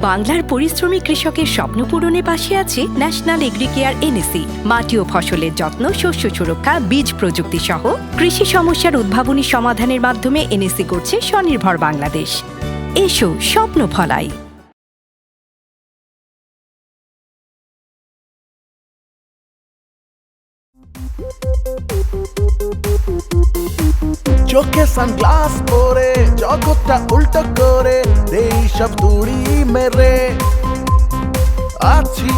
বাংলার পরিশ্রমী কৃষকের স্বপ্ন পূরণে পাশে আছে ন্যাশনাল এগ্রিকেয়ার এনএসি মাটি ও ফসলের যত্ন, শস্য সুরক্ষা, বীজ প্রযুক্তি সহ কৃষি সমস্যার উদ্ভাবনী সমাধানের মাধ্যমে এনএসি করছে স্বনির্ভর বাংলাদেশ। এসো স্বপ্ন ফলাই চোখে সানগ্লাস পরে জগৎটা উল্টো করে দেই সব তুড়ি মেরে আছি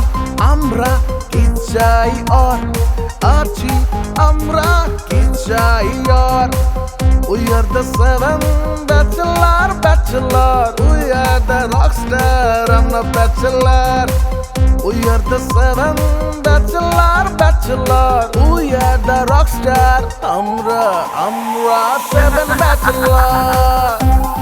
আমরা কি চাই আর আছি আমরা কি চাই আর We are the seven bachelor, bachelor. We are the rockstar, I'm the bachelor. We are the seven bachelor, bachelor. We are the rockstar, আমরা আমরা seven bachelor.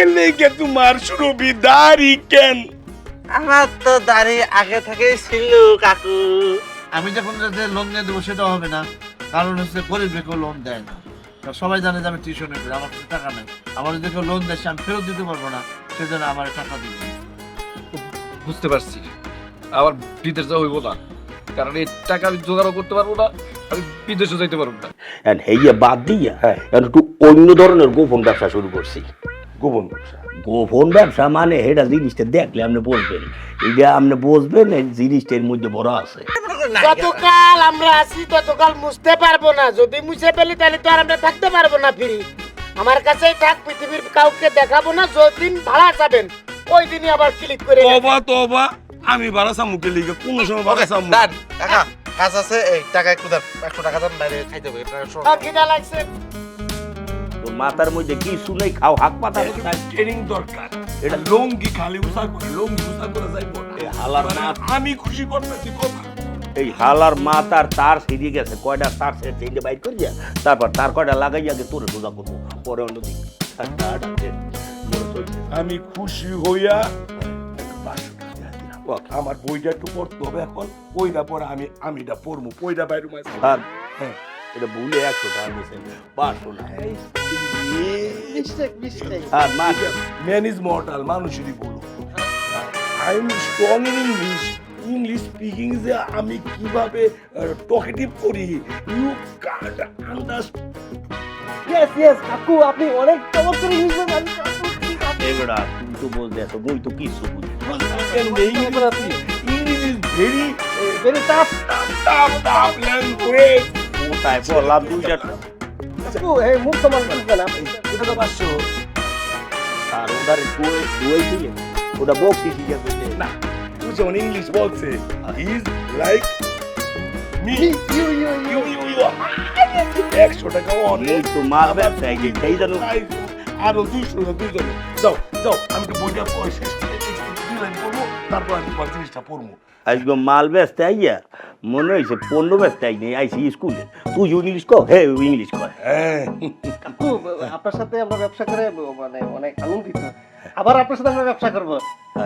কেন লেগে তোমার সুরভি দাড়ি কেন? আমার তো দাড়ি আগে থেকেই ছিল কাকু। আমি যখন যে লোন নিয়ে দেবো সেটা হবে না। কারণ হচ্ছে গরিব কেউ লোন দেয় না। সবাই জানে যে আমি টিউশনে করি আমার কাছে টাকা নেই। আমার যদি কেউ লোন দেয় সে আমি ফেরত দিতে পারব না। সেজন্য আমার টাকা দিবে বুঝতে পারছি। আবার বিদেশ যাওয়া হইব না। কারণ এই টাকা আমি জোগাড়ও করতে পারব না আমি বিদেশে যাইতে পারব না। আর হেইয়া বাদ দিয়া এখন একটু অন্য ধরনের গোপন ব্যবসা শুরু করছি। গোপন ব্যবসা। গোপন ব্যবসা মানে এটা জিনিসটা দেখলে আপনি বলবেন এটা আপনি বুঝবেন এই জিনিসটা এর মধ্যে বড় আছে। যতকাল আমরা আছি ততকাল মুছতে পারব না। যদি মুছে ফেলি তাহলে তো আর আমরা থাকতে পারব না ফিরি। আমার কাছেই থাক পৃথিবীর কাউকে দেখাবো না যদিন ভাড়া যাবেন ওই দিনই আবার ক্লিক করে তবা তবা আমি বারাসা মুখে লিখে কোন সময় বারাসা মুখ ডান কাকা কাজ আছে এই টাকা একটু দেন একশো টাকা দেন বাইরে খাইতে হবে কিনা লাগছে। মাথার মধ্যে কি শুনে খাও হাক পাতা ট্রেনিং দরকার। এটা লঙ্গি খালি উসা করে লঙ্গি উসা করে যাইব। না। হালার আমি খুশি করতেছি কথা এই হালার মাথার তার সিরিয়ে গেছে কয়টা তার সে চেঞ্জে বাইর করিয়া তারপর তার কয়টা লাগাইয়া গে তোরে সোজা করব পরে অন্যদিক আমি খুশি হইয়া। আমার বইটা একটু পড়তে হবে এখন বইটা পরে আমি আমিটা পড়ব বইটা বাইরে হ্যাঁ, এটা ভুলে একশো টাকা দিয়েছেন পাঁচশো না আর ম্যান ইজ মর্টাল মানুষেরই বলো I am strong in English English speaking যে আমি কীভাবে টকেটিভ করি you can't understand yes yes কাকু আপনি অনেক চমৎকার ইংলিশ এবারে তুমি তো বলতে এত বই তো কিছু বুঝি English is very very tough tough tough language কোথায় বললাম দুই চারটা। কাকু এই মুখ সমান আপনি এটা তো পাঁচশো। আর ওটার দুই দুই দিলে ওটা বক্সি ঠিক আছে না তুই যেমন ইংলিশ বলছে is like me you you you you you একশো টাকা অনেক তো মাল ব্যবসায় গিয়ে সেই জানো আরও দুইশো না দুইজনে। যাও যাও আমি তো বইটা পড়ব তারপর আমি জিনিসটা পড়ব। আজকে মাল ব্যস্ত আইয়া মনে হয়েছে পণ্য ব্যস্ত আই নেই আইসি স্কুলে। তুই ইংলিশ কর হে ইংলিশ কর। হ্যাঁ। কাকু আপনার সাথে আমরা ব্যবসা করে মানে অনেক আনন্দিত। আবার আপনার সাথে আমরা ব্যবসা করব।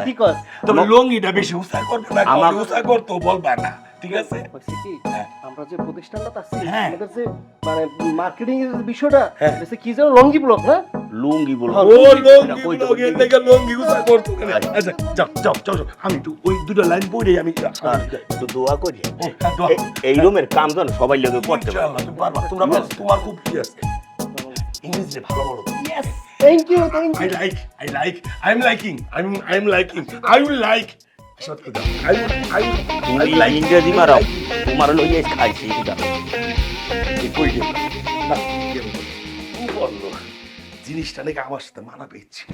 কি কর? তবে লঙ্গিটা বেশি উৎসাহ করবে না আমার উৎসাহ করতো বলবা না। ঠিক আছে? হয়েছে কি? হ্যাঁ। আমরা যে প্রতিষ্ঠানটা আছি হ্যাঁ। আমাদের যে মানে মার্কেটিং এর বিষয়টা হ্যাঁ। হচ্ছে কি যেন লঙ্গি ব্লক না লুঙ্গি বলো ও লঙ্গি লঙ্গি থেকে লঙ্গি করতো আচ্ছা যাও যাও যাও যাও। আমি তো ওই দুটো লাইন পড়ে আমি তো দোয়া করি। ও, হ্যাঁ, দোয়া। এই- এই রুমের কাম যেন সবাই লোকে করতে পারে। ইনশাআল্লাহ, তোমরা পারো। তোমার খুব কি আছে। ইংরেজিতে ভালো বলো। Thank you thank I like, I'm liking, I'm, I'm liking, I will like. সত কথা, I will, জিনিসটা নাকি আমার সাথে মানা পেয়েছি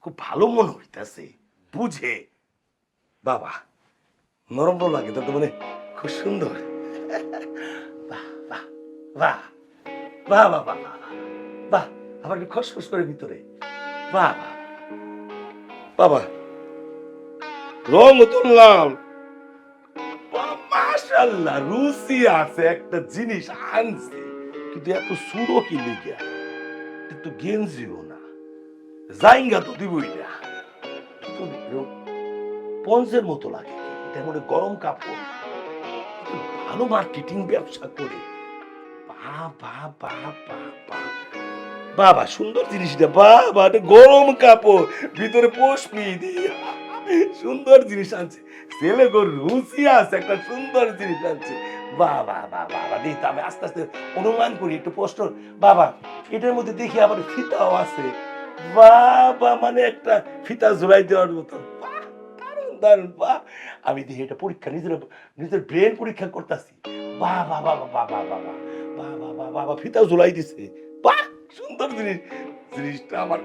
খুব ভালো মনে হইতাছে। বুঝে। বাবা, নরম লাগে তো মানে খুব সুন্দর। বাহ বাহ বাহ আবার খসখস করে ভিতরে। বাহ। বাবা রং তুললাম মাশাল্লাহ আছে, একটা জিনিস আনছে। কিন্তু এত সুরো কি গেঞ্জিও না। জাইঙ্গা তো দিবই না। পঞ্চের মতো লাগে। এটা মনে গরম কাপড়। ভালো মার্কেটিং ব্যবসা করে। বাবা, সুন্দর জিনিসটা। বাবা গরম কাপড়। ভিতরে পোষমি দিয়া। সুন্দর জিনিস আনছে। ছেলে গো রুচি আছে, একটা সুন্দর জিনিস আনছে। বাবা বাবা বাবা আমি আস্তে আস্তে অনুমান করি, একটু পোস্ট বাবা, এটার মধ্যে দেখি আবার ফিতাও আছে। বাবা মানে একটা ফিতা ঝুলাই দেওয়ার মতো। দারুণ বাহ। আমি দেখি এটা পরীক্ষা, নিজের নিজের ব্রেন পরীক্ষা করতেছি। বাহ বাহ বাবা বাবা বাবা বাহ বাহ বাহ বাবা ফিতাও ঝুলাই দিছে। বাহ, সুন্দর জিনিস। জিনিসটা আমার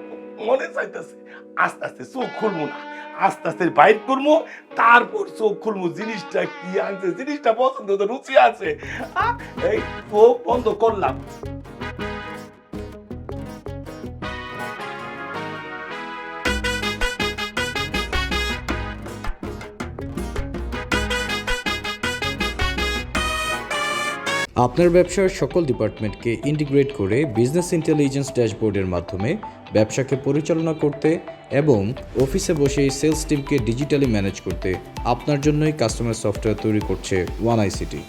মনে চাইতেছে। আস্তে আস্তে চোখ খুলবো না। আস্তে আস্তে বাইর করব, তারপর চোখ খুলবো, জিনিসটা কি আনছে, জিনিসটা পছন্দ তো রুচি আছে। এই চোখ বন্ধ করলাম। আপনার ব্যবসার সকল ডিপার্টমেন্টকে ইন্টিগ্রেট করে বিজনেস ইন্টেলিজেন্স ড্যাশবোর্ডের মাধ্যমে ব্যবসাকে পরিচালনা করতে এবং অফিসে বসে সেলস টিমকে ডিজিটালি ম্যানেজ করতে আপনার জন্যই কাস্টমার সফটওয়্যার তৈরি করছে ওয়ান আইসিটি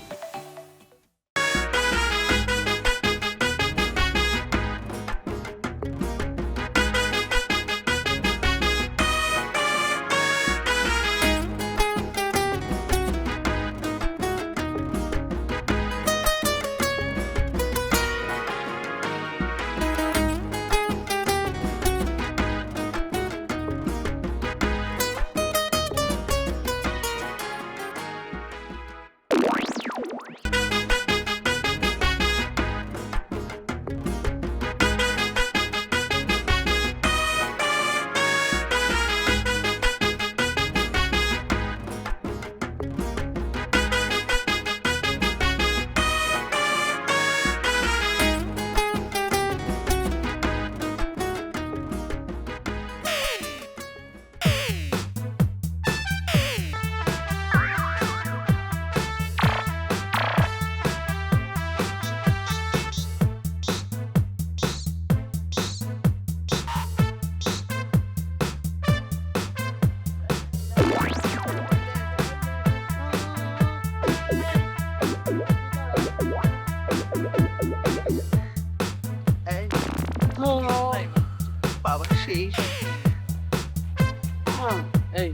এই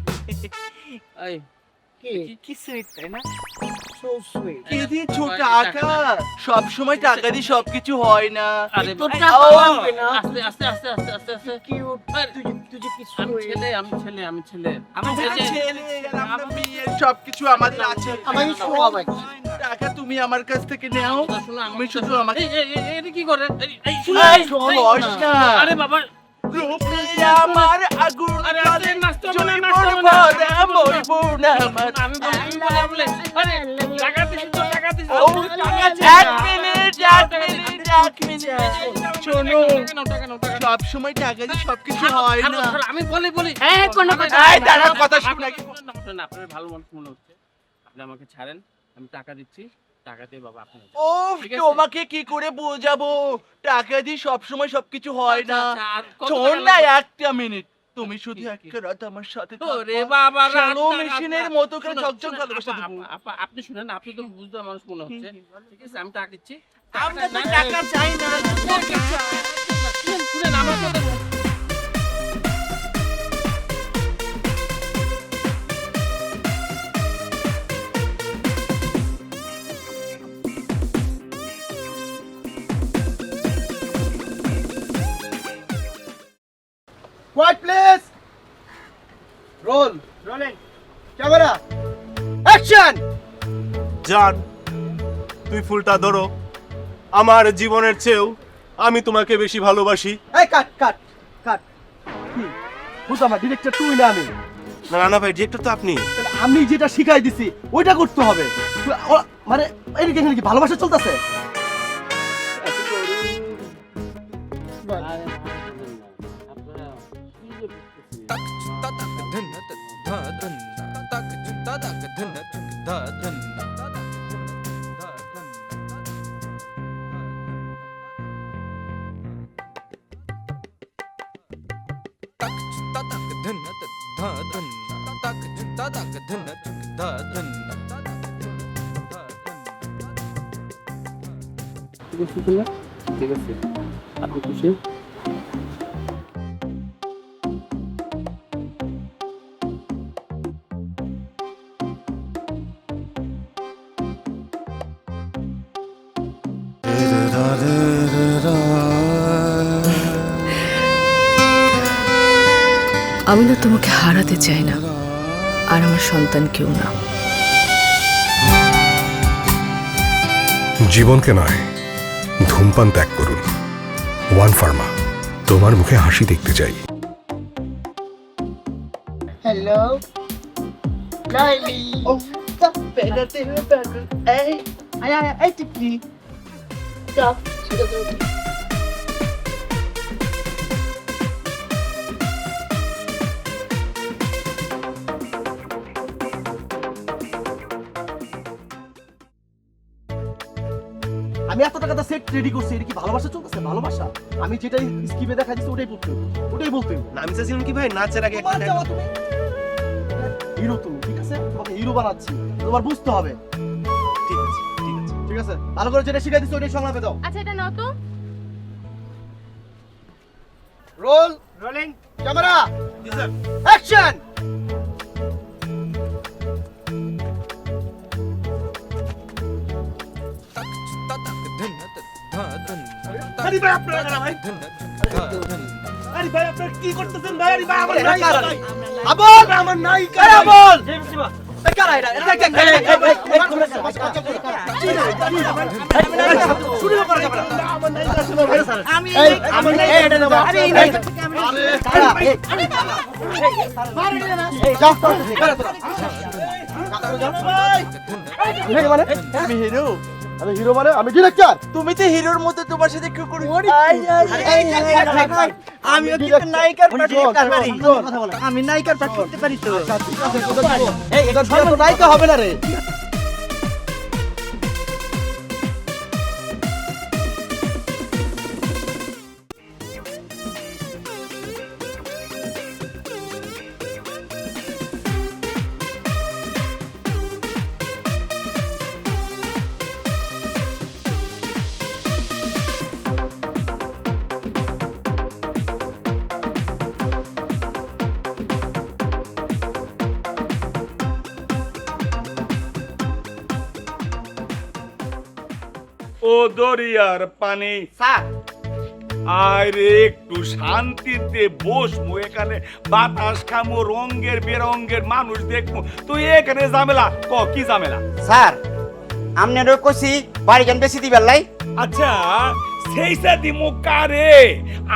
এই কি? কি সুইট তাই না? সো সুইট টাকা সব সময় টাকা দিয়ে সবকিছু হয় না। আরে তোর টাকা লাগবে না। আস্তে আস্তে আস্তে আস্তে আস্তে আস্তে। কিউট আরে, তুই তুই যে আমি ছেলে আমি ছেলে আমি ছেলে। আমি তুমি ছেলে। ছেলে। মেয়ে সবকিছু আমাদের আছে। আমাকে সব আছে। টাকা তুমি আমার কাছ থেকে নাও। আমার শুধু আমাকে এই, কি করে? এই। আরে বাবা রূপে আমার আগুন আরে, জ্বলে, আরে, নাচতে হবে না, চুরি নাচতে হবে পরবো না। না, মরবো না আমি বলে বলে আরে টাকা দিছি তো টাকা দিছি ও, এক মিনিট, এক মিনিট, এক মিনিট। শোনো, সব সময় টাকা দিয়ে সবকিছু হয় না। আমি বলি বলি। হ্যাঁ, কোনো কথা এই, দাঁড়া, কথা শুনে না, আপনার ভালো মনে হচ্ছে। আপনি আমাকে ছাড়েন আমি টাকা দিচ্ছি। টাকা দিয়ে বাবা আপনি ও তোমাকে কি করে বোঝাবো? টাকা দিয়ে সব সবকিছু হয় না। আচ্ছা, আর কত শোন না একটা মিনিট। তুমি শুধু? একটা রাত আমার সাথে ওরে বাবা শ্যালো মেশিনের মতো করে ঝকঝক ভালোবাসা দেবো। আপা, আপা, আপনি শুনেন আপনি তো বুঝতে মানুষ মনে হচ্ছে। ঠিক আছে আমি টাকা দিচ্ছি। আমরা তো না, টাকা চাই না। শুনেন আমার কথা জান তুই ফুলটা ধরো। আমার জীবনের চেয়েও আমি তোমাকে বেশি ভালোবাসি। এই কাট কাট কাট। কি? বুঝলাম না ডিরেক্টর তুই না আমি। না না, না ভাই ডিরেক্টর তো আপনি। আমি যেটা শিখাই দিছি ওইটা করতে হবে। মানে এদিকে এখানে কি ভালোবাসা চলতেছে? আরে, না, বলবেন না। আপনারা কি যে বুঝতেছি? ঠিক আছে শুনলে ঠিক আছে আপনি খুশি আমি না তোমাকে হারাতে চাই না। আর আমার সন্তান কেউ না। জীবনকে নয় ধূমপান ত্যাগ করুন। ওয়ান ফার্মা তোমার মুখে হাসি দেখতে চাই। হ্যালো লাইলি ও better than better এই আয় আয় আমি এত টাকা সেট রেডি করছি এটা কি ভালোবাসা চলতেছে? ভালোবাসা? আমি যেটাই স্কিপে দেখা দিচ্ছি ওটাই বলতে ওটাই বলতে আমি চাইছিলাম কি ভাই? নাচের আগে হিরো তুমি ঠিক আছে? তোমাকে হিরো বানাচ্ছি। তোমার বুঝতে হবে। ঠিক আছে ঠিক আছে। ঠিক আছে? ভালো করে যেটা শিখাই দিচ্ছি ওটাই সংলাপে দাও। আচ্ছা এটা নাও তো। রোল রোলিং ক্যামেরা অ্যাকশন আরে ভাই আপনারা কারা ভাই আরে ভাই আপনারা কি করতেছেন ভাই আরে ভাই আমার নায়িকা ভাই আবল আমার নায়িকা আরে আবল কারা এটা এটা শুরু করা যাবে না আমার নায়িকা শুনো ভাই আমি আমার নায়িকা এটা নেব আরে এই নায়িকা আমি হিরো আমি হিরো মানে আমি ডিরেক্টর তুমি তো হিরোর মতো তোমার সাথে কি করি আমিও কিন্তু নায়িকার পাঠ করতে পারি। আমি নায়িকার পাঠ করতে পারি তো। এই এটা তো নায়িকা হবে না রে। ও দরিয়ার পানি। স্যার। আরে একটু শান্তিতে বসমু এখানে বাতাস খামু রঙ্গের বেরঙ্গের মানুষ দেখব। তুই এখানে ঝামেলা ক কি ঝামেলা? স্যার আপনারও কইছি বাড়ি কেন বেশি দিবেন লাই? আচ্ছা সেইসা দিমু কারে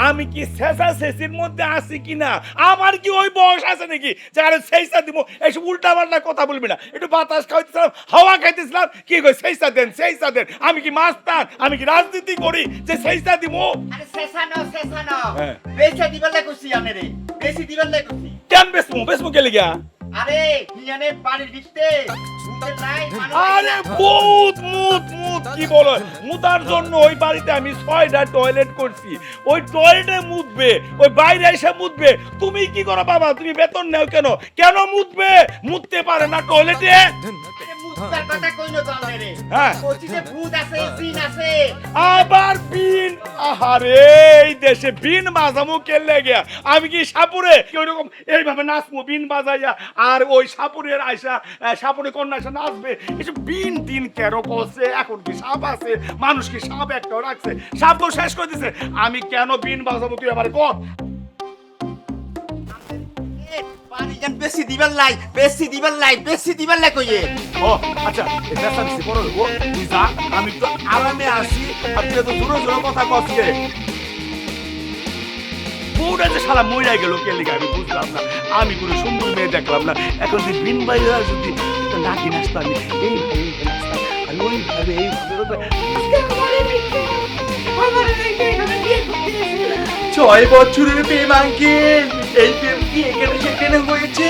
আমি কি শেষা শেষির মধ্যে আছি কিনা? আমার কি ওই বয়স আছে নাকি? যে আরে সেইসা দিমু এইসব উল্টা পাল্টা কথা বলবি না। একটু বাতাস খাইতেছিলাম হাওয়া খাইতেছিলাম। কি কই সেইসা দেন সেইসা দেন। আমি কি মাস্টার? আমি কি রাজনীতি করি? যে সেইসা দিমু আরে শেষানো শেষানো লাই কইছি আপনারে বেশি লাই কেন বেসমু বেসমু কে লিগা আরে বাড়ির ভিতরে মুখে নাই মানুষ আরে ভূত মুত মুত কি বলো মুতার জন্য ওই বাড়িতে আমি ছয়টা টয়লেট করছি ওই টয়লেটে মুতবে ওই বাইরে এসে মুতবে তুমি কি করো বাবা তুমি বেতন নাও কেন কেন মুতবে মুততে পারে না টয়লেটে কথা হ্যাঁ। কইছি ভূত আছে জিন আছে। আবার বিন? আহারে এই দেশে বিন বাজামু কেলে গিয়া আমি কি সাপুরে? ওইরকম? এইভাবে নাচবো বিন বাজাইয়া। আর ওই সাপুরের আইসা সাপুরে কন্যা এসে নাচবে। এসব বিন টিন কেন করছে? এখন কি সাপ আছে? মানুষ কি সাপ একটা রাখছে? সাপ তো শেষ করে দিছে। আমি কেন বিন বাজাবো তুই আমার কর? বেশি দিবেন লাই বেশি দিবেন লাই বেশি দিবেন লাই কইয়ে। ও আচ্ছা এটা সার্ভিস বড় ও যা আমি তো আরামে আসি আর তুই তো জোরে জোরে কথা বউটা যে শালা মইরা গেল কে লিগা আমি বুঝলাম না আমি কোনো সুন্দর মেয়ে দেখলাম না। এখন যদি বিন বাইরা যদি নাকি নাচতাম আমি এই এই আমি ওইভাবে এইভাবে ছয় বছরের প্রেম আঙ্কেল এই প্রেম কি এখানে সেখানে হয়েছে?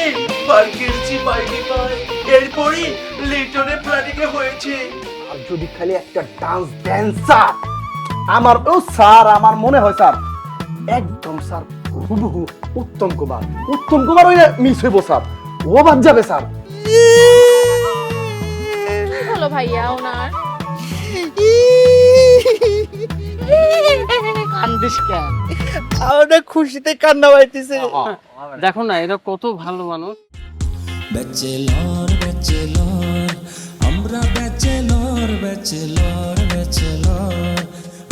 পার্কেরছি বাইরে পায়। এরপরই লিটনে প্লাটিকে হয়েছে। আর যদি খালি একটা ডান্স ড্যান্সার আমার ও স্যার আমার মনে হয় স্যার একদম স্যার হুবহু উত্তম কুমার। উত্তম কুমার ওই মিস হইব স্যার। ও বাদ যাবে স্যার। ভাইয়া ওনার? কান্দিস কেন আমাদের খুশিতে কান্না পাইতেছে। দেখো না এরা কত ভালো মানুষ। ব্যাচেলর ব্যাচেলর আমরা ব্যাচেলর ব্যাচেলর ব্যাচেলর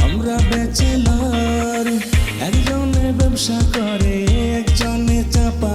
আমরা ব্যাচেলর। একজনে ব্যবসা করে একজনে চাপা